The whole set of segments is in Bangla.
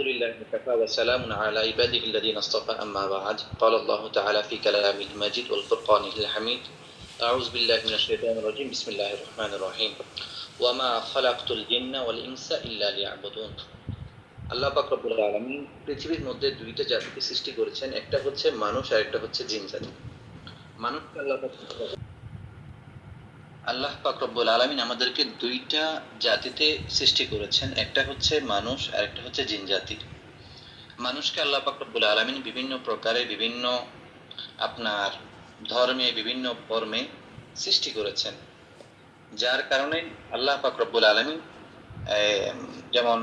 لله وكفى وسلام على عباده الذين اصطفى أما بعد قال الله تعالى في كلامه المجيد والفرقان الحميد أعوذ بالله من الشيطان الرجيم بسم الله الرحمن الرحيم وما خلقت الجن والإنس إلا ليعبدون আল্লাহ পাক রব্বুল আলামিন পৃথিবীর মধ্যে দুইটা জাতিকে সৃষ্টি করেছেন একটা হচ্ছে মানুষ আর একটা হচ্ছে জিন জাতি মানুষকে আল্লাহ পাক আল্লাহ পাক রব্বুল আলামিন আমাদেরকে দুইটা জাতিতে সৃষ্টি করেছেন। একটা হচ্ছে মানুষ আর একটা হচ্ছে জিন জাতি। মানুষকে আল্লাহ পাক রব্বুল আলামিন বিভিন্ন প্রকারে, বিভিন্ন আপনার ধর্মে, বিভিন্ন ফর্মে সৃষ্টি করেছেন। যার কারণে আল্লাহ পাক রব্বুল আলামিন যেমন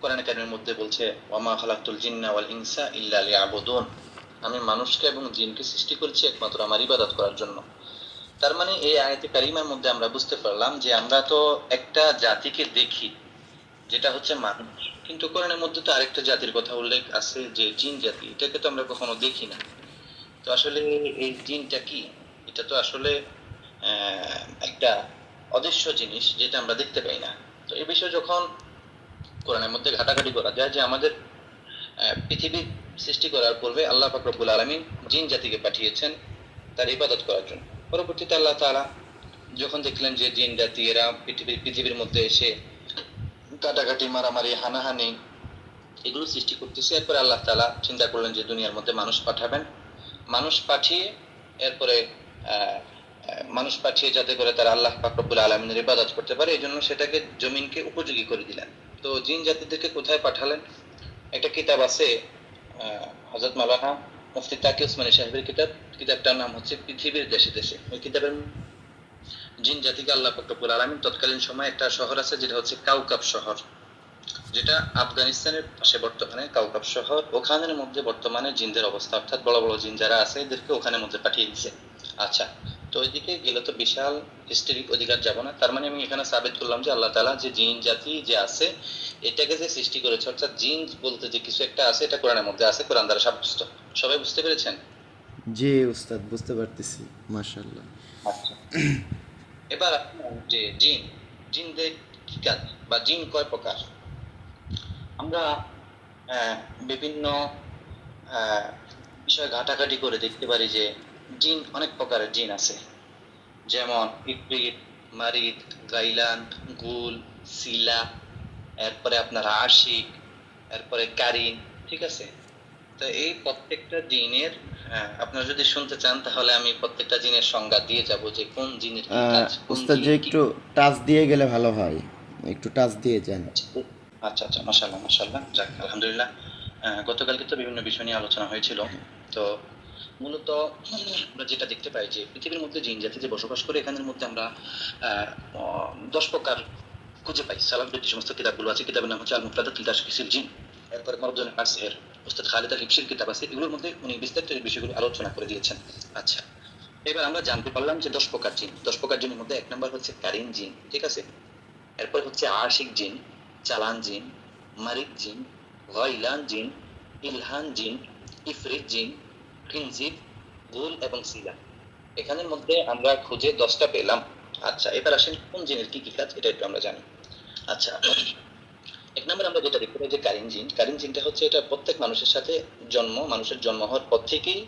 কোরআন কারিমের মধ্যে বলছে, ওয়ামা খালাকুল জিন্না ওয়াল ইনসা ইল্লা লিয়াবুদুন। আমি মানুষকে এবং জিনকে সৃষ্টি করেছি একমাত্র আমার ইবাদত করার জন্য। তার মানে এই আয়াতে কারিমার মধ্যে আমরা বুঝতে পারলাম যে আমরা তো একটা জাতিকে দেখি যেটা হচ্ছে মানুষ। কিন্তু কোরআনের মধ্যে তো আরেকটা জাতির কথা উল্লেখ আছে যে জিন জাতি এটাকে তো আমরা কখনো দেখি না। তো আসলে এই জিনটা কি? এটা তো আসলে একটা অদৃশ্য জিনিস যেটা আমরা দেখতে পাই না। তো এই বিষয়ে যখন কোরআনের মধ্যে ঘাটাঘাটি করা যায় যে আমাদের আহ, পৃথিবী সৃষ্টি করার পূর্বে আল্লাহ পাক রব্বুল আলামিন জিন জাতিকে পাঠিয়েছেন তার ইবাদত করার জন্য। পরবর্তীতে আল্লাহ তাআলা যখন দেখলেন যে জিন জাতি এরা পৃথিবীর পৃথিবীর মধ্যে এসে কাটাকাটি, মারামারি, হানাহানি এগুলো সৃষ্টি করতেছে, এরপরে আল্লাহ তালা চিন্তা করলেন যে দুনিয়ার মধ্যে মানুষ পাঠাবেন। মানুষ পাঠিয়ে এরপরে মানুষ পাঠিয়ে যাতে করে তারা আল্লাহ পাক রব্বুল আলমিনের ইবাদত করতে পারে এই জন্য সেটাকে জমিনকে উপযোগী করে দিলেন। তো জিন জাতিদেরকে কোথায় পাঠালেন? একটা কিতাব আছে হজরত মালানা মুফতি তাকি উসমানী সাহেবের কিতাব, কিতাবটার নাম হচ্ছে পৃথিবীর দেশে দেশে। ওই কিতাবের জিন জাতিকে আল্লাহ পাক রব্বুল আলমিন তৎকালীন সময় একটা শহর আছে, যেটা হচ্ছে কাউকাব শহর। যেটা আফগানিস্তানের পাশে বর্তমানে কাউকাব শহর। ওখানের মধ্যে বর্তমানে জিনদের অবস্থা, অর্থাৎ বড় বড় জিন যারা আছে, এদেরকে ওখানের মধ্যে পাঠিয়ে দিচ্ছে আচ্ছা তো ওইদিকে গেলে তো বিশাল হিস্ট্রিক অধিকার যাব না। তার মানে আমি এখানে সাবিত করলাম যে আল্লাহ তালা যে জিন জাতি যে আছে এটাকে যে সৃষ্টি করেছে অর্থাৎ জিন বলতে যে কিছু একটা আছে এটা কোরআনের মধ্যে আছে কোরআন দ্বারা সাব্যস্ত। সবাই বুঝতে পেরেছেন? জি উস্তাদ বুঝতে পারতেছি মাশাল্লাহ আচ্ছা। এবার যে জিন জিনদের কি কাজ বা জিন কয় প্রকার? আমরা বিভিন্ন বিষয় ঘাটাঘাটি করে দেখতে পারি যে জিন অনেক প্রকারের জিন আছে। যেমন ইকরিত মারিদ গাইলান গুল সিলা এরপরে আপনার আশিক এরপরে কারিন ঠিক আছে? তো এই প্রত্যেকটা জিনের হ্যাঁ, আপনারা যদি শুনতে চান তাহলে আমি প্রত্যেকটা জিনের সংজ্ঞা দিয়ে যাব যে কোন জিনের উস্তাদ যে একটু টাচ দিয়ে গেলে ভালো হয়। একটু টাচ দিয়ে যান। আচ্ছা আচ্ছা মাশাল্লাহ মাশাল্লাহ যাক আলহামদুলিল্লাহ। গতকালকে তো বিভিন্ন বিষয় নিয়ে আলোচনা হয়েছিল। তো মূলত আমরা যেটা দেখতে পাই যে পৃথিবীর মধ্যে জিন জাতি যে বসবাস করে এখানের মধ্যে আমরা দশ প্রকার খুঁজে পাই। সালাম যে সমস্ত কিতাবগুলো আছে। কিতাবের নাম হচ্ছে আল মুফরাদাত তাশখিসিল জিন। এরপরে মারুফ আর্স এর উস্তাদ খালিদ আল হিবশির কিতাব আছে। এগুলোর মধ্যে উনি বিস্তারিত বিষয়গুলো আলোচনা করে দিয়েছেন। আচ্ছা এবার আমরা জানতে পারলাম যে দশ প্রকার জিন। দশ প্রকার জিনের মধ্যে এক নম্বর হচ্ছে কারিন জিন, ঠিক আছে? এরপর হচ্ছে আশিক জিন, চালান জিন, মারিক জিন গয়লান জিন, ইলহান জিন, ইফরিত জিন ফিনজিব গুল এবং সিলা। এখানের মধ্যে আমরা খুঁজে দশটা পেলাম। আচ্ছা এবার আসেন কোন জিনের কি কি কাজ, এটা একটু আমরা জানি। আচ্ছা এক নম্বর আমরা যেটা দেখতে পাই যে কারিন জিন, কারিন জিনটা হচ্ছে এটা প্রত্যেক মানুষের সাথে জন্ম, মানুষের জন্ম হওয়ার পর থেকেই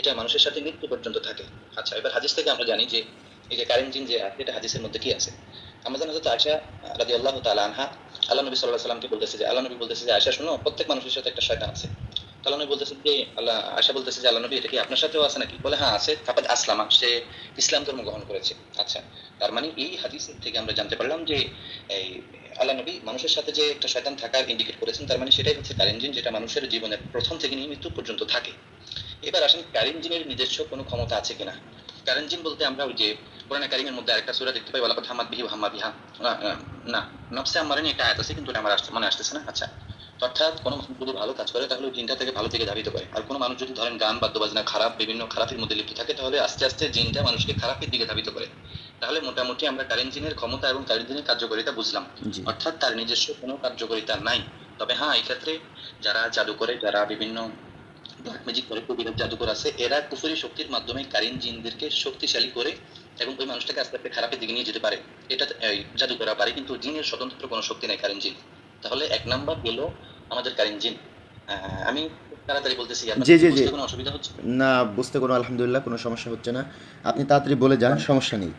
এটা মানুষের সাথে মৃত্যু পর্যন্ত থাকে। আচ্ছা এবার হাদিস থেকে আমরা জানি যে এই যে কারিন জিন যে আছে, এটা হাদিসের মধ্যে কি আছে? আমরা জানি হচ্ছে আয়সা রাজি আল্লাহ তালা আনহা, আল্লাহ নবী সাল্লাহ সাল্লামকে বলতেছে যে, আল্লাহ নবী বলতেছে যে আয়সা শোনো, প্রত্যেক মানুষের সাথে একটা শয়তান আছে। আল্লাহ নবী বলতেছে যে আল্লাহ আয়সা বলতেছে যে আল্লাহ নবী এটা কি আপনার সাথেও আছে নাকি? বলে হ্যাঁ আছে। তারপর আসলামা সে ইসলাম ধর্ম গ্রহণ করেছে। আচ্ছা তার মানে এই হাদিস থেকে আমরা জানতে পারলাম যে এই আল্লাহ নবী মানুষের সাথে যে একটা শয়তান থাকার ইন্ডিকেট করেছেন তার মানে সেটাই হচ্ছে কারেন জিন যেটা মানুষের জীবনের প্রথম থেকে নিয়ে মৃত্যু পর্যন্ত থাকে। এবার আসেন কারিন জিনের নিজস্ব কোনো ক্ষমতা আছে কিনা? কারেন জিন বলতে আমরা ওই যে কোরআন কারিমের মধ্যে আরেকটা সূরা দেখতে পাই ওয়ালাকাদ হামাদ বিহি হাম্মা বিহা। না, নফসে আমারে একটা আয়াত আছে কিন্তু আমার মনে আসতেছে না। আচ্ছা অর্থাৎ কোনো মানুষ যদি ভালো কাজ করে তাহলে জিনটা থেকে ভালো থেকে ধাবিত করে। আর কোনো মানুষ যদি ধরেন গান বাদ্যবাজনা খারাপ বিভিন্ন খারাপের মধ্যে লিপ্ত থাকে তাহলে আস্তে আস্তে জিনটা মানুষকে খারাপের দিকে ধাবিত করে। তাহলে মোটামুটি আমরা কারেন্ট জিনের ক্ষমতা এবং কারেন্ট জিনের কার্যকারিতা বুঝলাম। অর্থাৎ তার নিজস্ব কোনো কার্যকারিতা নাই। তবে হ্যাঁ এই ক্ষেত্রে যারা জাদু করে যারা বিভিন্ন ব্ল্যাক ম্যাজিক করে কবিরাজ জাদুকর আছে এরা কুফুরি শক্তির মাধ্যমে কারিন জিনদেরকে শক্তিশালী করে এবং ওই মানুষটাকে আস্তে আস্তে খারাপের দিকে নিয়ে যেতে পারে। এটা জাদু করা পারে কিন্তু জিনের স্বতন্ত্র কোনো শক্তি নাই কারিন জিন। তাহলে এক নাম্বার গেল আমাদের কারিম জিন। আমি তাড়াতাড়ি বলতেছি জি, জি, জি। কোনো অসুবিধা হচ্ছে? না বুঝতে কোনো আলহামদুলিল্লাহ কোনো সমস্যা হচ্ছে না। আপনি তাড়াতাড়ি বলে যান সমস্যা নেই।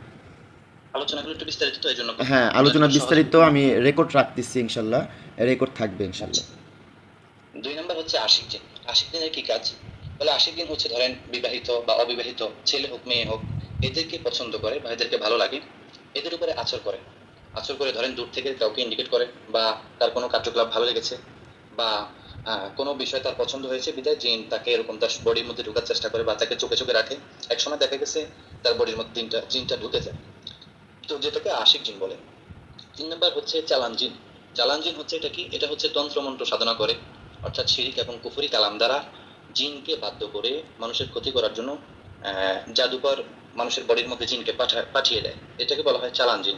আলোচনাগুলো একটু বিস্তারিত এই জন্য হ্যাঁ আলোচনা বিস্তারিত আমি রেকর্ড রাখতেছি ইনশাল্লাহ। রেকর্ড থাকবে ইনশাল্লাহ। দুই নম্বর হচ্ছে আশিক দিন আশিক দিনের কি কাজ? বলে আশিক দিন হচ্ছে ধরেন বিবাহিত বা অবিবাহিত ছেলে হোক মেয়ে হোক এদেরকে পছন্দ করে বা এদেরকে ভালো লাগে এদের উপরে আচর করে। আচর করে ধরেন দূর থেকে কাউকে ইন্ডিকেট করে বা তার কোনো কার্যকলাপ ভালো লেগেছে বা কোনো বিষয় তার পছন্দ হয়েছে বিদায় জিন তাকে এরকম তার বডির মধ্যে ঢোকার চেষ্টা করে বা তাকে চোখে চোখে রাখে। একসময় দেখা গেছে তার বডির মধ্যে জিনটা জিনটা ঢুকে যায়। তো যেটাকে আশিক জিন বলে। তিন নম্বর হচ্ছে চালান জিন। চালান জিন হচ্ছে এটা কি? এটা হচ্ছে তন্ত্রমন্ত্র সাধনা করে। অর্থাৎ শিরিক এবং কুফরি কালাম দ্বারা জিনকে বাধ্য করে মানুষের ক্ষতি করার জন্য জাদুকর মানুষের বডির মধ্যে জিনকে পাঠা- পাঠিয়ে দেয়। এটাকে বলা হয় চালান জিন।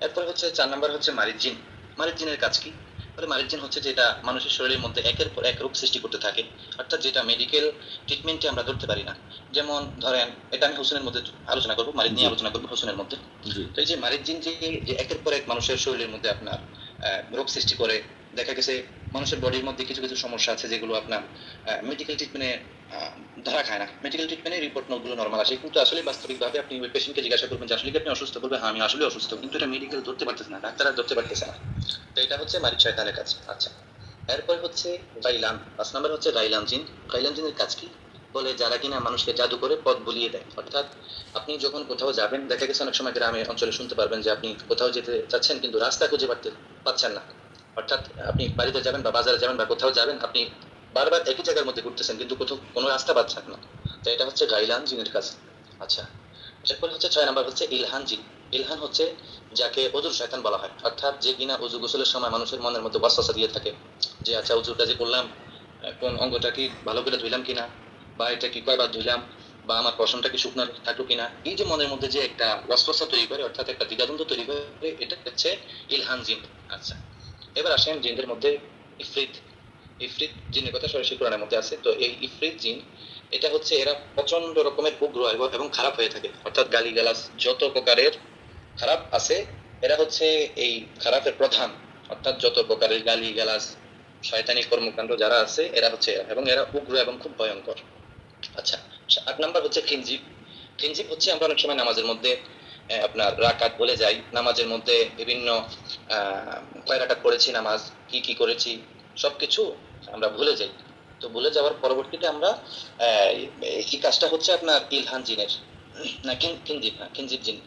এরপরে হচ্ছে চার নাম্বার হচ্ছে মারিদ জিন। মারিদ জিনের কাজ কি? বলে মারিদ হচ্ছে হচ্ছে যেটা মানুষের শরীরের মধ্যে একের পর এক রোগ সৃষ্টি করতে থাকে অর্থাৎ যেটা মেডিকেল ট্রিটমেন্টে আমরা ধরতে পারি না। যেমন ধরেন এটা আমি হোসেনের মধ্যে আলোচনা করব মারিদ নিয়ে আলোচনা করব হোসেনের মধ্যে। তো এই যে মারিজিন যে যে একের পর এক মানুষের শরীরের মধ্যে আপনার রোগ সৃষ্টি করে। দেখা গেছে মানুষের বডির মধ্যে কিছু কিছু সমস্যা আছে যেগুলো আপনার মেডিকেল ট্রিটমেন্টে ধরা খায় না। মেডিকেল ট্রিটমেন্টের রিপোর্ট নোটগুলো নর্মাল আসে। কিন্তু আসলে বাস্তবিকভাবে আপনি ওই পেশেন্টকে জিজ্ঞাসা করবেন যে, আসলে আপনি অসুস্থ? করবে হ্যাঁ আমি আসলে অসুস্থ। কিন্তু এটা মেডিকেল ধরতে পারতেছে না, ডাক্তাররা ধরতে পারতেছে না। তো এটা হচ্ছে মারিদ শয়তানের কাজ। আচ্ছা এরপর হচ্ছে গাইলাম পাঁচ নম্বর হচ্ছে গাইলাম জিন। জিনের কাজ কি? বলে যারা কিনা মানুষকে জাদু করে পথ বুলিয়ে দেয়। অর্থাৎ আপনি যখন কোথাও যাবেন, দেখা গেছে অনেক সময় গ্রামে, অঞ্চলে শুনতে পারবেন যে আপনি কোথাও যেতে চাচ্ছেন কিন্তু রাস্তা খুঁজে পারতে পাচ্ছেন না। অর্থাৎ আপনি বাড়িতে যাবেন বা বাজারে যাবেন বা কোথাও যাবেন, আপনি বারবার একই জায়গার মধ্যে ঘুরতেছেন কিন্তু কোথাও কোনো রাস্তা পাচ্ছেন না। তো এটা হচ্ছে গাইলান জিনের কাজ। আচ্ছা এরপর হচ্ছে ছয় নাম্বার হচ্ছে ইলহান জিন ইলহান হচ্ছে যাকে অজুর শয়তান বলা হয়। অর্থাৎ যে কিনা অজু গোসলের সময় মানুষের মনের মধ্যে বাসা দিয়ে থাকে যে আচ্ছা অজুটা যে করলাম কোন অঙ্গটা কি ভালো করে ধুইলাম কিনা? বা এটা কি কয়বার ধুইলাম বা আমার পশমটা কি শুকনো থাকল কিনা? এই যে মনের মধ্যে যে একটা ওয়াসওয়াসা তৈরি করে, অর্থাৎ একটা দ্বিধাদ্বন্দ্ব তৈরি করে, এটা হচ্ছে ইলহান জিন। আচ্ছা এবার আসেন জিনদের মধ্যে ইফরিত। ইফরিত জিনের কথা সরাসরি কোরআনের মধ্যে আছে। তো এই ইফরিত জিন, এটা হচ্ছে এরা প্রচণ্ড রকমের উগ্র এবং- এবং খারাপ হয়ে থাকে। অর্থাৎ গালি গালাস যত প্রকারের খারাপ আছে, এরা হচ্ছে এই খারাপের প্রধান। অর্থাৎ যত প্রকারের গালি গালাস শয়তানি কর্মকাণ্ড যারা আছে, এরা হচ্ছে এরা এবং এরা উগ্র এবং খুব ভয়ঙ্কর। আচ্ছা আট নাম্বার হচ্ছে খিনজিব খিনজিব হচ্ছে আমরা অনেক সময় নামাজের মধ্যে আপনার রাকাত বলে যাই, নামাজের মধ্যে বিভিন্ন কয় রাকাত পড়েছি নামাজ, কি কি করেছি, সবকিছু আমরা ভুলে যাই। তো ভুলে যাওয়ার পরবর্তীতে আমরা এই কাজটা হচ্ছে আপনার ইলহান জিনের। না কিন- কিনজিব না কিনজিব জিন।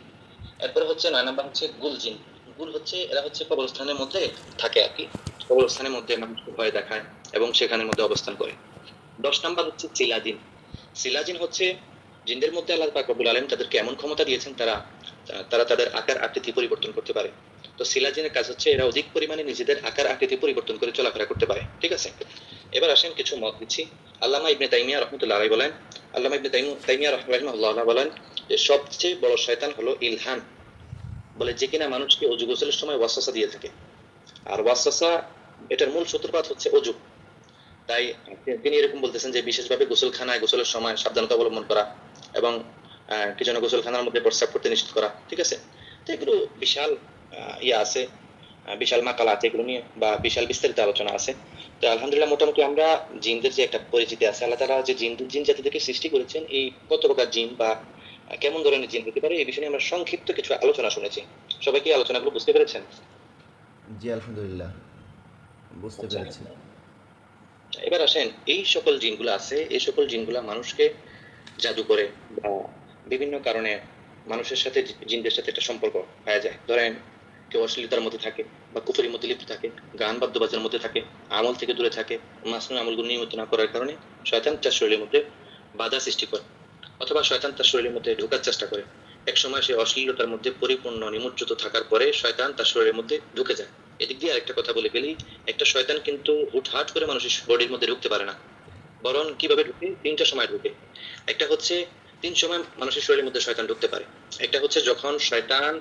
এরপরে হচ্ছে নয় নাম্বার হচ্ছে গুল জিন। গুল হচ্ছে, এরা হচ্ছে কবরস্থানের মধ্যে থাকে আর কি। কবরস্থানের মধ্যে মানুষকে ভয় দেখায় এবং সেখানের মধ্যে অবস্থান করে। দশ নাম্বার হচ্ছে সিলাজিন সিলাজিন হচ্ছে জিনদের মধ্যে আল্লাহ পাক রব্বুল আলামিন তাদেরকে এমন ক্ষমতা দিয়েছেন তারা তারা তাদের আকার আকৃতি পরিবর্তন করতে পারে। তো সিলাজিনের কাজ হচ্ছে এরা অধিক পরিমাণে নিজেদের আকার আকৃতি পরিবর্তন করে চলাফেরা করতে পারে, ঠিক আছে? এবার আসেন কিছু মত দিচ্ছি। আল্লামা ইবনে তাইমিয়া রহমতুল্লাহ আলাইহি বলেন, আল্লামা ইবনে তাইমু, তাইমিয়া রহমাহুল্লাহ বলেন যে সবচেয়ে বড় শয়তান হলো ইলহান বলে যে কিনা মানুষকে অজু গোসলের সময় ওয়াসওয়াসা দিয়ে থাকে। আর ওয়াসওয়াসা, এটার মূল সূত্রপাত হচ্ছে অজু। তাই তিনি এরকম বলতেছেন যে বিশেষভাবে গোসলখানায় গোসলের সময় সাবধানতা অবলম্বন করা এবং কি যেন গোসলখানার মধ্যে প্রস্রাব করতে নিষেধ করা ঠিক আছে? তো এগুলো বিশাল ইয়ে আছে বিশাল মাকালা আছে এগুলো নিয়ে বা বিশাল বিস্তারিত আলোচনা আছে। তো আলহামদুলিল্লাহ মোটামুটি আমরা জিনদের যে একটা পরিচিতি আছে আল্লাহ তারা যে জিন জিন জাতিদেরকে সৃষ্টি করেছেন এই কত প্রকার জিন বা কেমন ধরনের জিন হতে পারে এই বিষয়ে আমরা সংক্ষিপ্ত কিছু আলোচনা শুনেছি। সবাই কি আলোচনাগুলো বুঝতে পেরেছেন? জি আলহামদুলিল্লাহ। বুঝতে আচ্ছা। পেরেছি। এবার আসেন, এই সকল জিনগুলো আছে, এই সকল জিনগুলা মানুষকে জাদু করে বা বিভিন্ন কারণে মানুষের সাথে জিনদের সাথে একটা সম্পর্ক পাওয়া যায়। ধরেন, কেউ অশ্লীলতার মধ্যে থাকে বা কুফরির মধ্যে লিপ্ত থাকে, গান বাদ্যবাজের মধ্যে থাকে, আমল থেকে দূরে থাকে, মাসনুন আমলগুলো নিয়মিত না করার কারণে শয়তান তার শরীরের মধ্যে বাধা সৃষ্টি করে অথবা শয়তান তার শরীরের মধ্যে ঢোকার চেষ্টা করে। এক সময় সে অশ্লীলতার মধ্যে পরিপূর্ণ নিমজ্জিত থাকার পরে শয়তান তার শরীরের মধ্যে ঢুকে যায়। এদিক দিয়ে আরেকটা কথা বলে ফেলি, একটা শয়তান কিন্তু হুটহাট করে মানুষের বডির মধ্যে ঢুকতে পারে না। বরং কীভাবে ঢুকে? তিনটা সময় ঢুকে। একটা হচ্ছে, তিন সময় মানুষের শরীরের মধ্যে শয়তান ঢুকতে পারে। একটা হচ্ছে যখন শয়তান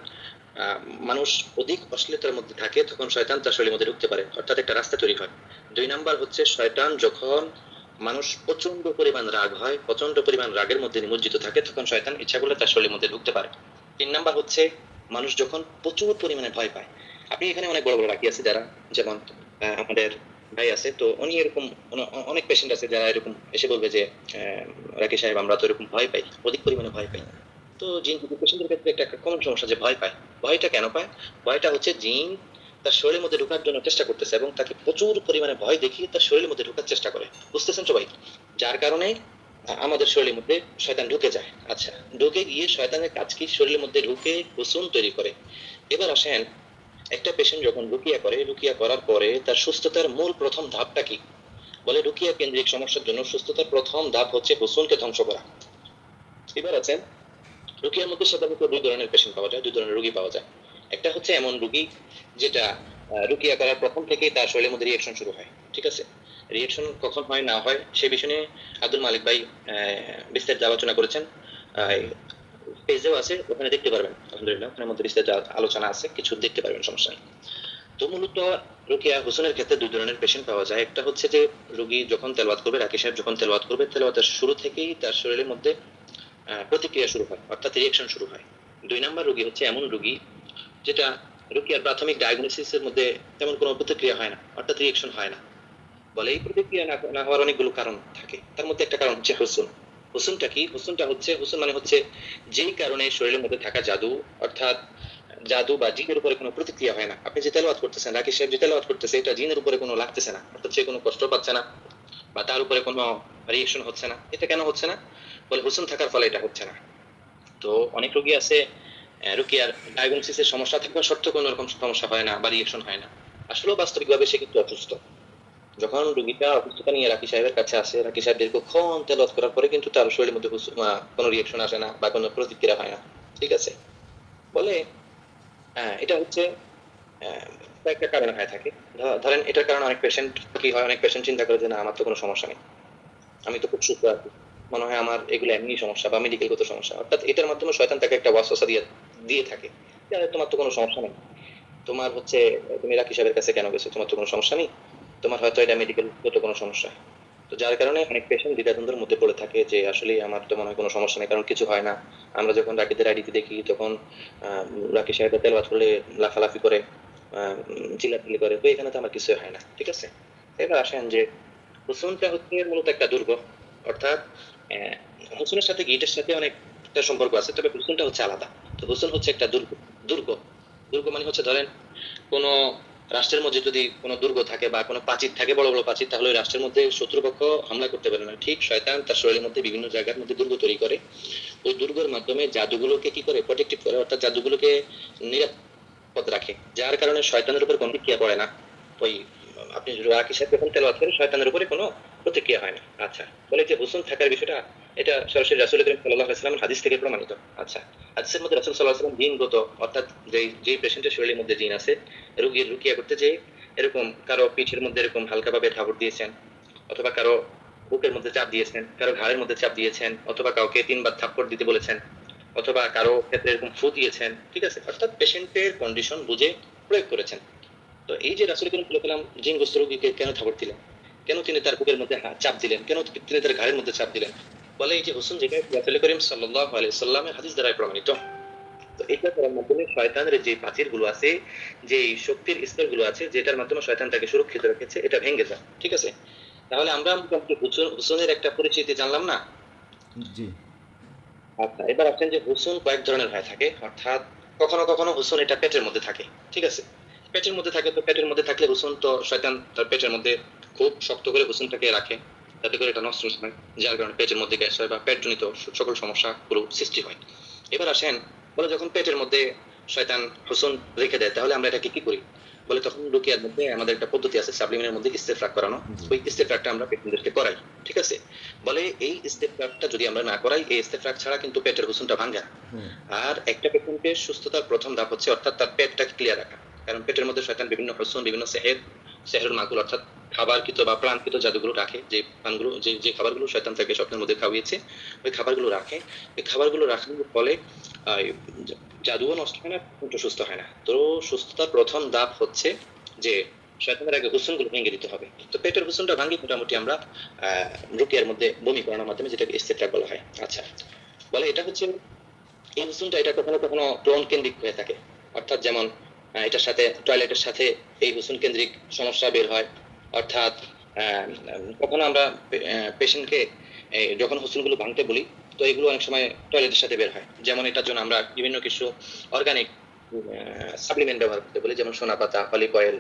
মানুষ অধিক অশ্লীলতার মধ্যে থাকে, তখন শয়তান তার শরীরের মধ্যে ঢুকতে পারে। অর্থাৎ একটা রাস্তা তৈরি হয়। দুই নাম্বার হচ্ছে শয়তান যখন মানুষ প্রচণ্ড পরিমাণ রাগ হয় প্রচণ্ড পরিমাণ রাগের মধ্যে নিমজ্জিত থাকে, তখন শয়তান ইচ্ছা করলে তার শরীরের মধ্যে ঢুকতে পারে। তিন নাম্বার হচ্ছে, মানুষ যখন প্রচুর পরিমাণে ভয় পায় আপনি এখানে অনেক বড় বড় রাখি আছে যারা, যেমন আমাদের ভাই আছে, তো উনি এরকম অনেক পেশেন্ট আছে যারা এরকম এসে বলবে যে রাকেশ সাহেব, আমরা তো এরকম ভয় পাই, অধিক পরিমাণে ভয় পাই। তো জিন পেশেন্টের ক্ষেত্রে একটা কমন সমস্যা যে ভয় পায়। ভয়টা কেন পায়? ভয়টা হচ্ছে জিন তার শরীরের মধ্যে ঢোকার জন্য চেষ্টা করতেছে এবং তাকে প্রচুর পরিমাণে ভয় দেখিয়ে তার শরীরের মধ্যে ঢোকার চেষ্টা করে। বুঝতেছেন সবাই? যার কারণে আমাদের শরীরের মধ্যে শয়তান ঢুকে যায়। আচ্ছা ঢুকে গিয়ে শয়তানের কাজ কি? শরীরের মধ্যে ঢুকে হুসুন তৈরি করে। এবার আসেন একটা পেশেন্ট যখন রুকিয়া করে রুকিয়া করার পরে তার সুস্থতার মূল প্রথম ধাপটা কি? বলে রুকিয়া কেন্দ্রিক সমস্যার জন্য সুস্থতার প্রথম ধাপ হচ্ছে হুসুনকে ধ্বংস করা। এবার আছেন রুকিয়ার মধ্যে সাধারণত দুই ধরনের পেশেন্ট পাওয়া যায়, দুই ধরনের রোগী পাওয়া যায়। একটা হচ্ছে এমন রোগী যেটা রুকিয়া করার প্রথম থেকেই তার শরীরের মধ্যে রিয়েকশন শুরু হয়, ঠিক আছে? রিয়েকশন কখন হয়, না হয়, সে বিষয়ে আব্দুল মালিক ভাই বিস্তারিত আলোচনা করেছেন। পেজেও আছে, ওখানে দেখতে পারবেন, আলহামদুলিল্লাহ ওখানের মধ্যে বিস্তারিত আলোচনা আছে, কিছু দেখতে পারবেন, সমস্যা নেই। তো মূলত রুকিয়া হোসেনের ক্ষেত্রে দুই ধরনের পেশেন্ট পাওয়া যায়। একটা হচ্ছে যে, রোগী যখন তেলওয়াত করবে রাকি সাহেব যখন তেলওয়াত করবে, তেলওয়াতের শুরু থেকেই তার শরীরের মধ্যে প্রতিক্রিয়া শুরু হয়, অর্থাৎ রিয়েকশন শুরু হয়। দুই নাম্বার রোগী হচ্ছে এমন রোগী, যেটা রুকিয়ার প্রাথমিক ডায়াগনোসিসের মধ্যে তেমন কোনো প্রতিক্রিয়া হয় না, অর্থাৎ রিয়েকশন হয় না। বলে এই প্রতিক্রিয়া না হওয়ার অনেকগুলো কারণ থাকে। তার মধ্যে একটা কারণ হচ্ছে হুসুন। হুসুনটা কি? হুসুনটা হচ্ছে, হুসুন মানে হচ্ছে যেই কারণে শরীরের মধ্যে থাকা জাদু, অর্থাৎ জাদু বা জিনের উপরে কোনো প্রতিক্রিয়া হয় না। আপনি যে তেলাওয়াত করতেছেন রাকেশ সাহেব যে তেলাওয়াত করতেছে, এটা জিনের উপরে কোনো লাগতেছে না। অর্থাৎ সে কোনো কষ্ট পাচ্ছে না বা তার উপরে কোনো রিয়েকশন হচ্ছে না। এটা কেন হচ্ছে না? বলে হুসুন থাকার ফলে এটা হচ্ছে না। তো অনেক রোগী আছে রোগীর ডায়াগনোসিসের সমস্যা থাকবে সত্ত্বেও কোনো রকম সমস্যা হয় না বা রিয়েকশন হয় না। আসলে বাস্তবিকভাবে সে কিন্তু অসুস্থ। যখন রোগীটা অসুস্থতা নিয়ে রাকি সাহেবের কাছে আসে রাকি সাহেব দীর্ঘক্ষণ তেলত করার পরে কিন্তু তার শরীরের মধ্যে কোনো রিয়েকশন আসে না বা কোনো প্রতিক্রিয়া হয় না। ঠিক আছে? বলে হ্যাঁ এটা হচ্ছে আহ, কয়েকটা কারণে হয়ে থাকে। ধরেন এটার কারণে অনেক পেশেন্ট কি হয়? অনেক পেশেন্ট চিন্তা করে যে না আমার তো কোনো সমস্যা নেই। আমি তো খুব সুস্থ আছি। মনে হয় আমার এগুলো এমনি সমস্যা বা মেডিকেলগত সমস্যা। অর্থাৎ এটার মাধ্যমে শয়তান তাকে একটা ওয়াসওয়াসা দিয়ে দিয়ে থাকে তোমার তো কোনো সমস্যা নেই। তোমার হচ্ছে তুমি রাকি সাহেবের কাছে কেন গেছো? তোমার তো কোনো সমস্যা নেই? তোমার হয়তো এটা মেডিকেলগত কোনো সমস্যা। তো যার কারণে অনেক পেশেন্ট দ্বিধাদ্বন্দ্বের মধ্যে পড়ে থাকে যে আসলে আমার তো মনে হয় কোনো সমস্যা নেই কারণ কিছু হয় না। আমরা যখন রাকিদের আইডিতে দেখি তখন রাকি সাহেবের তেলবাজ করলে লাফালাফি করে আহ, চিল্লাচিল্লি করে তো এখানে তো আমার কিছু হয় না ঠিক আছে? এবার আসেন যে হুসুনটা হচ্ছে মূলত একটা দুর্গ অর্থাৎ হুসুনের সাথে গিটের সাথে অনেক একটা সম্পর্ক আছে তবে হুসুনটা হচ্ছে আলাদা। তো হুসুন হচ্ছে একটা দুর্গ দুর্গ। দুর্গ মানে হচ্ছে ধরেন কোনো রাষ্ট্রের মধ্যে যদি কোনো দুর্গ থাকে বা কোনো প্রাচীর থাকে, বড় বড় প্রাচীর, তাহলে রাষ্ট্রের মধ্যে শত্রুপক্ষ হামলা করতে পারে না। ঠিক শয়তান তার শরীরের মধ্যে বিভিন্ন জায়গার মধ্যে দুর্গ তৈরি করে। ওই দুর্গের মাধ্যমে জাদুগুলোকে কি করে? প্রোটেক্টিভ করে, অর্থাৎ জাদুগুলোকে নিরাপদ রাখে। যার কারণে শয়তানের উপর কোনো প্রতিক্রিয়া পড়ে না। ওই, আপনি রাকি সাহেব যখন তেলাওয়াত করেন, শয়তানের উপরে কোনো প্রতিক্রিয়া হয় না। আচ্ছা বলে যে হুসুন থাকার বিষয়টা, এটা সরাসরি রাসুল করিম সাল্লাহ ইসলামের হাদিস থেকে প্রমাণিত। আচ্ছা হাদিসের মধ্যে রাসুল সাল্লাহ সাল্লাম জিনগত অর্থাৎ যে যে পেশেন্টের শরীরের মধ্যে জিন আছে রুগীর রুকিয়া করতে যে এরকম কারও পিঠের মধ্যে এরকম হালকাভাবে ঠাকুর দিয়েছেন, অথবা কারও বুকের মধ্যে চাপ দিয়েছেন, কারও ঘাড়ের মধ্যে চাপ দিয়েছেন, অথবা কাউকে তিনবার থাপ্পড় দিতে বলেছেন, অথবা কারও ক্ষেত্রে এরকম ফু দিয়েছেন, ঠিক আছে? অর্থাৎ পেশেন্টের কন্ডিশন বুঝে প্রয়োগ করেছেন। তো এই যে রাসুল করিম সাল্লাম জিনগ্রস্ত রোগীকে কেন থাপড় দিলেন? কেন তিনি তার বুকের মধ্যে চাপ দিলেন? কেন তিনি তার ঘাড়ের মধ্যে চাপ দিলেন? বলে এই যে হুসুন যেটা রাসুল করিম সাল্লাহ আলি সাল্লামের হাদিস দ্বারা প্রমাণিত। তো এটা করার মাধ্যমে শয়তানের যে প্রাচীরগুলো আছে যে শক্তির স্তরগুলো আছে যেটার মাধ্যমে শয়তান তাকে সুরক্ষিত রেখেছে এটা ভেঙে যায় ঠিক আছে? তাহলে আমরা মোটামুটি হুসুন- হুসুনের একটা পরিচিতি জানলাম না? জি। আচ্ছা এবার আসেন যে হুসুন কয়েক ধরনের হয়ে থাকে অর্থাৎ কখনো কখনো হুসুন এটা পেটের মধ্যে থাকে ঠিক আছে? পেটের মধ্যে থাকে তো পেটের মধ্যে থাকলে হুসুন তো শয়তান তার পেটের মধ্যে খুব শক্ত করে হুসুনটাকে রাখে যাতে করে এটা নষ্ট হয় যার কারণে পেটের মধ্যে গ্যাস হয় বা পেটজনিত সকল সমস্যা পুরো সৃষ্টি হয়। এবার আসেন বলে যখন পেটের মধ্যে শয়তান হুসুন রেখে দেয় তাহলে আমরা এটাকে কি করি? বলে তখন রুকিয়ার মধ্যে আমাদের একটা পদ্ধতি আছে সাবলিমিনের মধ্যে ইস্তেফরাক করানো। ওই ইস্তেফরাকটা আমরা পেটেন্টদেরকে করাই ঠিক আছে? বলে এই ইস্তেফরাকটা যদি আমরা না করাই এই ইস্তেফরাক ছাড়া কিন্তু পেটের হুসুনটা ভাঙে না। আর একটা পেশেন্টের সুস্থতার প্রথম ধাপ হচ্ছে অর্থাৎ তার পেটটাকে ক্লিয়ার রাখা। কারণ পেটের মধ্যে শয়তান বিভিন্ন হসুন বিভিন্ন সেহের সেহের মাকুল অর্থাৎ খাবারকৃত বা প্রাণকৃত জাদুগুলো রাখে, যে পানগুলো যে যে খাবারগুলো শয়তান তাকে স্বপ্নের মধ্যে খাওয়িয়েছে, ওই খাবারগুলো রাখে। ওই খাবারগুলো রাখার ফলে জাদুও নষ্ট হয় না সুস্থ হয় না। তো সুস্থতার প্রথম ধাপ হচ্ছে যে শয়তানের আগে হুসুনগুলো ভেঙে দিতে হবে। তো পেটের হুসুনটা ভাঙি মোটামুটি আমরা, আহ, রুকিয়ার মধ্যে বমি করানোর মাধ্যমে যেটাকে ইস্তেফরাক বলা হয়। আচ্ছা বলে এটা হচ্ছে, এই হুসুনটা এটা কখনো কখনো ব্রণ কেন্দ্রিক হয়ে থাকে। অর্থাৎ যেমন এটার সাথে, টয়লেটের সাথে এই হুসুন কেন্দ্রিক সমস্যা বের হয় অর্থাৎ কখনো আমরা পেশেন্টকে যখন হোসেনগুলো ভাঙতে বলি, তো এগুলো অনেক সময় টয়লেটের সাথে বের হয়। যেমন এটার জন্য আমরা বিভিন্ন কিছু অর্গানিক সাপ্লিমেন্ট ব্যবহার করতে বলি, যেমন সোনা পাতা অলিভ অয়েল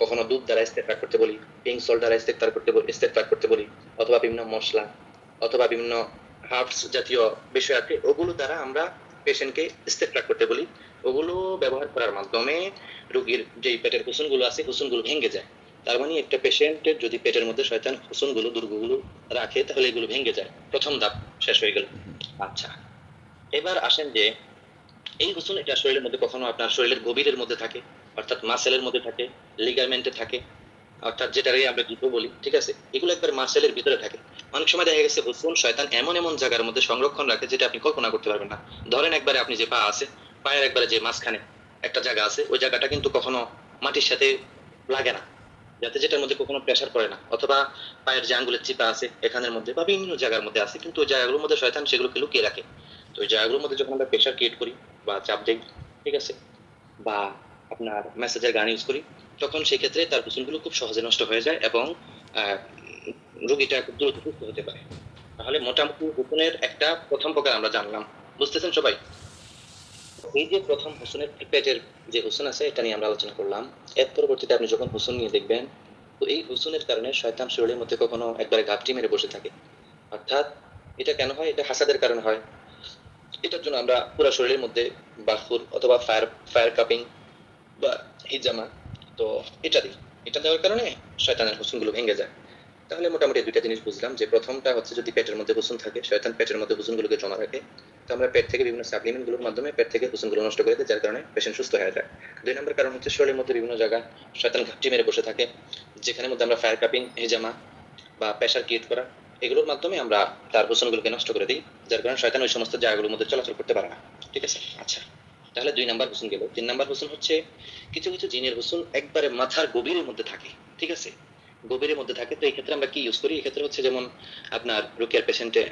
কখনো দুধ দ্বারা ইস্তেফার করতে বলি পিঙ্ক সল্ট দ্বারা ইস্তেফার করতে বলি ইস্তেফার করতে বলি, অথবা বিভিন্ন মশলা, অথবা বিভিন্ন হার্বস জাতীয় বিষয় আছে, ওগুলো দ্বারা আমরা পেশেন্টকে ইস্তেফার করতে বলি। ওগুলো ব্যবহার করার মাধ্যমে রোগীর যে পেটের কুসুনগুলো আছে কুসুনগুলো ভেঙে যায়। তার মানে একটা পেশেন্টের যদি পেটের মধ্যে শয়তান কুসুনগুলো দুর্গগুলো রাখে, তাহলে এগুলো ভেঙে যায়। প্রথম ধাপ শেষ হয়ে গেল। আচ্ছা এবার আসেন যে এই হুসুন এটা শরীরের মধ্যে কখনো আপনার শরীরের গভীরের মধ্যে থাকে, অর্থাৎ মাসেলের মধ্যে থাকে লিগামেন্টে থাকে, অর্থাৎ যেটাকে আমরা গিটো বলি, ঠিক আছে? এগুলো একবার মাসেলের ভিতরে থাকে। অনেক সময় দেখা গেছে হুসুন শয়তান এমন এমন জায়গার মধ্যে সংরক্ষণ রাখে যেটা আপনি কল্পনা করতে পারবেন না। ধরেন একবারে আপনি যে পা আছে, পায়ের একবারে যে মাঝখানে একটা জায়গা আছে, ওই জায়গাটা কিন্তু কখনো মাটির সাথে লাগে না। যাতে যেটার মধ্যে কখনো প্রেসার পড়ে না। অথবা পায়ের যে আঙ্গুলের চিপা আছে, এখানের মধ্যে বা বিভিন্ন জায়গার মধ্যে আছে, কিন্তু ওই জায়গাগুলোর মধ্যে শয়তান সেগুলোকে লুকিয়ে রাখে। তো ওই জায়গাগুলোর মধ্যে যখন আমরা প্রেসার ক্রিয়েট করি বা চাপ দিই, ঠিক আছে? বা আপনার মেসেজের গান ইউজ করি, তখন সেক্ষেত্রে তার কুসুমগুলো খুব সহজে নষ্ট হয়ে যায় এবং রোগীটা খুব দ্রুত সুস্থ হতে পারে। তাহলে মোটামুটি হুসুনের একটা প্রথম প্রকার আমরা জানলাম। বুঝতেছেন সবাই? এই যে প্রথম হুসুনের পেটের যে হুসুন আছে, এটা নিয়ে আমরা আলোচনা করলাম। এর পরবর্তীতে আপনি যখন হুসুন নিয়ে দেখবেন, তো এই হুসুনের কারণে শয়তান শরীরের মধ্যে কখনো একবারে ঘাপটি মেরে বসে থাকে। অর্থাৎ এটা কেন হয়? এটা হাসাদের কারণে হয়। এটার জন্য আমরা পুরো শরীরের মধ্যে বাফুর অথবা ফায়ার ফায়ার কাপিং বা হিজামা তো এটা দিই। এটা দেওয়ার কারণে শয়তানের হুসুনগুলো ভেঙে যায়। তাহলে মোটামুটি দুইটা জিনিস বুঝলাম। যে প্রথমটা হচ্ছে যদি পেটের মধ্যে হুসুন থাকে, শয়তান পেটের মধ্যে হুসুনগুলোকে জমা রাখে। তো আমরা পেট থেকে বিভিন্ন সাপ্লিমেন্টগুলোর মাধ্যমে পেট থেকে হুসুনগুলো নষ্ট করে দিই, যার কারণে পেশেন্ট সুস্থ হয়ে যায়। দুই নম্বর কারণ হচ্ছে শরীরের মধ্যে বিভিন্ন জায়গা শয়তান ঘাপটি মেরে বসে থাকে, যেখানে মধ্যে আমরা ফায়ার কাপিং হেজামা বা প্রেশার ক্রিয়েট করা, এগুলোর মাধ্যমে আমরা তার হুসুনগুলোকে নষ্ট করে দিই, যার কারণে শয়তান ওই সমস্ত জায়গাগুলোর মধ্যে চলাচল করতে পারে না। ঠিক আছে? আচ্ছা তাহলে দুই নাম্বার হুসুন গেল। তিন নাম্বার হুসুন হচ্ছে কিছু কিছু জিনের হুসুন একবারে মাথার গভীরের মধ্যে থাকে। ঠিক আছে? গভীরের মধ্যে থাকে, তো এই ক্ষেত্রে আমরা কি ইউজ করি? এই ক্ষেত্রে হচ্ছে যেমন আপনার রুকিয়ার পেশেন্টে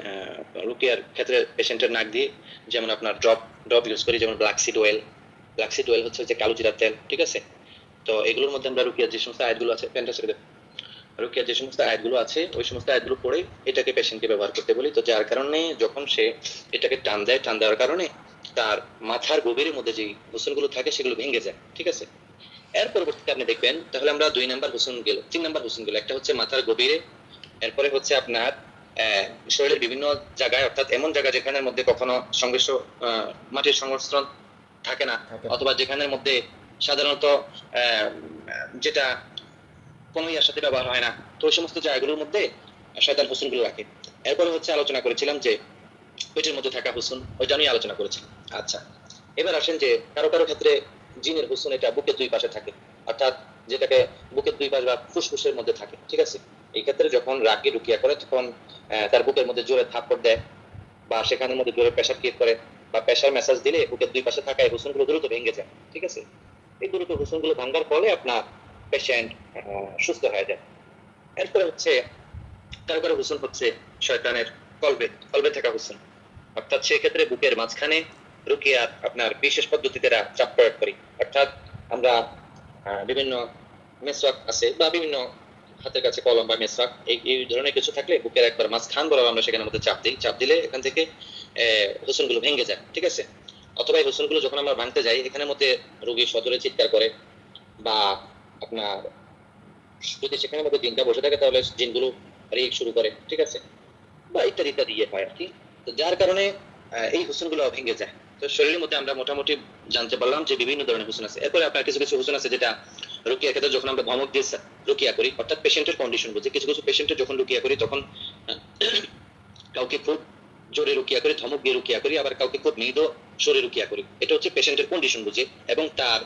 রুকিয়ার ক্ষেত্রে পেশেন্টের নাক দিয়ে যেমন আপনার ড্রপ ড্রপ ইউজ করি, যেমন black seed oil black seed oil হচ্ছে যে কালো জিরার তেল, ঠিক আছে? তো এগুলোর মধ্যে আমরা রুকিয়ার যে সমস্ত আয়াতগুলো আছে প্যান্টাসিড রুকিয়ার যে সমস্ত আয়াতগুলো আছে, ওই সমস্ত আয়াতগুলো পড়ে এটাকে পেশেন্টকে ব্যবহার করতে বলি। তো যার কারণে যখন সে এটাকে টান দেয়, টান দেওয়ার কারণে তার মাথার গভীরের মধ্যে যে হুসুনগুলো থাকে, সেগুলো ভেঙে যায়, ঠিক আছে? এর পরবর্তীতে আপনি দেখবেন তাহলে আমরা দুই নাম্বার হুসুন গেল তিন নাম্বার হুসুন গেল। একটা হচ্ছে মাথার গভীরে এরপরে হচ্ছে আপনার শরীরের বিভিন্ন জায়গায় অর্থাৎ এমন জায়গা যেখানের মধ্যে কখনো সংঘর্ষ মাটির সংমিশ্রণ থাকে না অথবা যেখানের মধ্যে সাধারণত যেটা কোনো ইয়ার সাথে ব্যবহার হয় না। তো ওই সমস্ত জায়গাগুলোর মধ্যে শয়তান হুসুনগুলো রাখে। এরপরে হচ্ছে আলোচনা করেছিলাম যে পেটের মধ্যে থাকা হুসুন ওইটা নিয়ে আলোচনা করেছিলাম। আচ্ছা এবার আসেন যে কারও কারও ক্ষেত্রে জিনের হুসুন এটা বুকের দুই পাশে থাকে। অর্থাৎ যেটাকে বুকের দুই পাশ বা ফুসফুসের মধ্যে থাকে, ঠিক আছে? এই ক্ষেত্রে যখন রাগি রুকিয়া করে, তখন তার বুকের মধ্যে জোরে থাপ্পড় দেয় বা সেখানের মধ্যে জোরে প্রেশার ক্রিয়েট করে বা প্রেশার মেসাজ দিলে বুকের দুই পাশে থাকা এই হুসুনগুলো দ্রুত ভেঙে যায়, ঠিক আছে? এই দ্রুত হুসুনগুলো ভাঙার ফলে আপনার পেশেন্ট সুস্থ হয়ে যায়। এরপরে হচ্ছে তারপরে হুসুন হচ্ছে শয়তানের কলবে কলবে থাকা হুসুন অর্থাৎ সেক্ষেত্রে বুকের মাঝখানে রুকিয়ার আপনার বিশেষ পদ্ধতিতে চাপ প্রয়োগ করি। অর্থাৎ আমরা বিভিন্ন মেসওয়াক আছে বা বিভিন্ন হাতের কাছে কলম বা মেসওয়াক, এই এই ধরনের কিছু থাকলে বুকের একবার মাঝখান বরাবর আমরা সেখানের মধ্যে চাপ দিই। চাপ দিলে এখান থেকে হুসুনগুলো ভেঙে যায়, ঠিক আছে? অথবা এই হুসুনগুলো যখন আমরা ভাঙতে যাই, এখানের মধ্যে রোগী সদরে চিৎকার করে বা আপনার যদি সেখানে মধ্যে দিনটা বসে থাকে, তাহলে জিনগুলো রেগ শুরু করে, ঠিক আছে? বা ইত্যাদি ইত্যাদি ইয়ে হয় আর কি। তো যার কারণে এই হুসুনগুলো ভেঙে যায়। তো শরীরের মধ্যে আমরা মোটামুটি জানতে পারলাম যে বিভিন্ন ধরনের হুসুন আছে। এরপরে আপনার কিছু কিছু হুসুন আছে যেটা রুকিয়া ক্ষেত্রে যখন আমরা ধমক দিয়ে রুকিয়া করি, অর্থাৎ পেশেন্টের কন্ডিশন বুঝে। কিছু কিছু পেশেন্টের যখন রুকিয়া করি, তখন কাউকে খুব জোরে রুকিয়া করি, ধমক দিয়ে রুকিয়া করি, আবার কাউকে খুব মৃদু সরে রুকিয়া করি। এটা হচ্ছে পেশেন্টের কন্ডিশন বুঝে এবং তার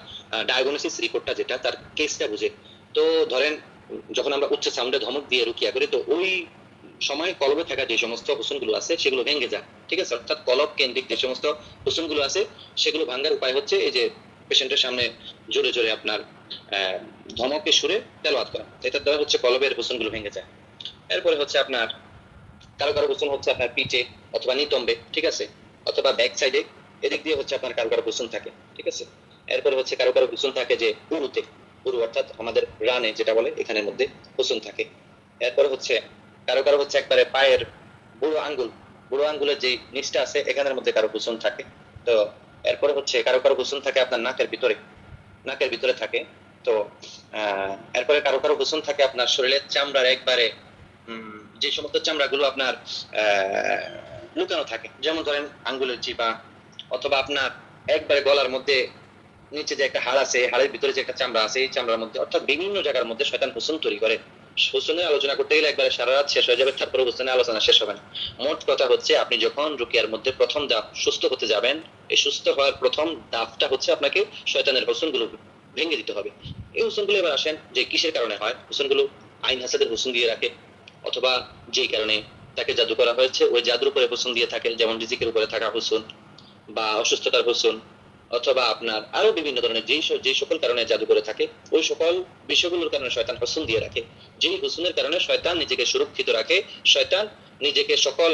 ডায়াগনোসিস রিপোর্টটা যেটা, তার কেসটা বুঝে। তো ধরেন, যখন আমরা উচ্চ সাউন্ডে ধমক দিয়ে রুকিয়া করি, তো ওই সময় কলবে থাকা যে সমস্ত হুসুনগুলো আছে সেগুলো ভেঙে যায় ঠিক আছে? অর্থাৎ কলব কেন্দ্রিক যে সমস্ত হুসুনগুলো আছে সেগুলো ভাঙার উপায় হচ্ছে এই যে পেশেন্টের সামনে জোরে জোরে আপনার আহ, ধমকের সুরে তেলাওয়াত করা। এটা দ্বারা হচ্ছে কলবের হুসুনগুলো ভেঙে যায় এরপরে হচ্ছে আপনার কারও কারও হুসুন হচ্ছে আপনার পিঠে অথবা নিতম্বে ঠিক আছে? অথবা ব্যাক সাইডে এদিক দিয়ে হচ্ছে আপনার কারও কারও হুসুন থাকে ঠিক আছে? এরপরে হচ্ছে কারও কারও হুসুন থাকে যে উরুতে পুরু অর্থাৎ আমাদের রানে যেটা বলে এখানের মধ্যে হুসুন থাকে। এরপরে হচ্ছে কারও কারও হচ্ছে একবারে পায়ের বুড়ো আঙ্গুল। বুড়ো আঙ্গুলের যে নিচটা আছে এখানের মধ্যে কারও হুসুন থাকে। তো এরপরে হচ্ছে কারও কারও হুসুন থাকে আপনার নাকের ভিতরে। নাকের ভিতরে থাকে। তো আহ, এরপরে কারও কারও হুসুন থাকে আপনার শরীরের চামড়ার একবারে যে সমস্ত চামড়াগুলো আপনার আহ, লুকানো থাকে। যেমন ধরেন আঙ্গুলের চিপা অথবা আপনার একবারে গলার মধ্যে নিচে যে একটা হাড় আছে হাড়ের ভিতরে যে একটা চামড়া আছে এই চামড়ার মধ্যে অর্থাৎ বিভিন্ন জায়গার মধ্যে শয়তান হুসুন তৈরি করে। হুসুনের আলোচনা করতে গেলে একবারে সারা রাত শেষ হয়ে যাবে, তারপরে হুসুনের আলোচনা শেষ হবে না। মোট কথা হচ্ছে, আপনি যখন রুকিয়ার মধ্যে প্রথম ধাপ সুস্থ হতে যাবেন, এই সুস্থ হওয়ার প্রথম ধাপটা হচ্ছে আপনাকে শয়তানের হুসুনগুলো ভেঙে দিতে হবে। এই হুসুনগুলো এবার আসেন যে কিসের কারণে হয়? হুসুনগুলো আইন হাসাদের হুসুন দিয়ে রাখে, অথবা যেই কারণে তাকে জাদু করা হয়েছে, ওই জাদুর উপরে হুসুন দিয়ে থাকে যেমন রিজিকের উপরে থাকা হুসুন বা অসুস্থতার হুসুন, অথবা আপনার আরও বিভিন্ন ধরনের যেই সকল কারণে জাদু করে থাকে, ওই সকল বিষয়গুলোর কারণে শয়তান হুসুন দিয়ে রাখে। যেই হুসুনের কারণে শয়তান নিজেকে সুরক্ষিত রাখে, শয়তান নিজেকে সকল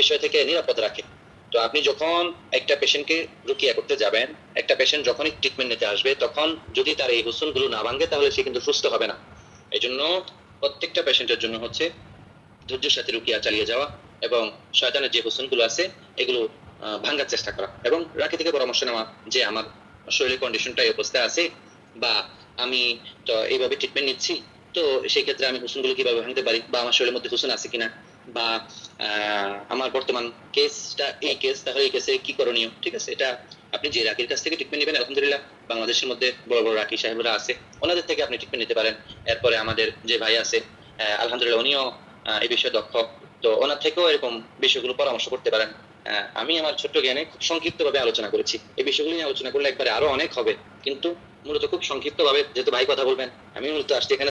বিষয় থেকে নিরাপদ রাখে। তো আপনি যখন একটা পেশেন্টকে রুকিয়া করতে যাবেন, একটা পেশেন্ট যখনই ট্রিটমেন্ট নিতে আসবে, তখন যদি তার এই হুসুনগুলো না ভাঙে, তাহলে সে কিন্তু সুস্থ হবে না। এই জন্য প্রত্যেকটা পেশেন্টের জন্য হচ্ছে ধৈর্যের সাথে রুকিয়া চালিয়ে যাওয়া এবং শয়তানের যে হুসুনগুলো আছে, এগুলো ভাঙার চেষ্টা করা এবং রাখি থেকে পরামর্শ নেওয়া যে আমার শরীরের কন্ডিশনটা এই অবস্থায় আছে বা আমি তো এইভাবে ট্রিটমেন্ট নিচ্ছি তো সেই ক্ষেত্রে আমি হুসুনগুলো কীভাবে ভাঙতে পারি? বা আমার শরীরের মধ্যে হুসুন আছে কিনা? বা আমার বর্তমান কেসটা এই কেস তাহলে এই কেসে কি করণীয়? ঠিক আছে? এটা আপনি যে রাকির কাছ থেকে ট্রিটমেন্ট নেবেন, আলহামদুলিল্লাহ, বাংলাদেশের মধ্যে বড় বড় রাকি সাহেবরা আছে। ওনাদের থেকে আপনি ট্রিটমেন্ট নিতে পারেন। এরপরে আমাদের যে ভাই আছে আলহামদুলিল্লাহ উনিও এই বিষয়ে দক্ষ। তো ওনার থেকেও এরকম বিষয়গুলো পরামর্শ করতে পারেন। আমি আমার ছোট্ট জ্ঞানে খুব সংক্ষিপ্ত ভাবে আলোচনা করেছি। এই বিষয়গুলো নিয়ে আলোচনা করলে একবারে আরও অনেক হবে। কিন্তু মূলত খুব সংক্ষিপ্ত ভাবে যেহেতু ভাই কথা বলবেন আমি মূলত আসছি এখানে।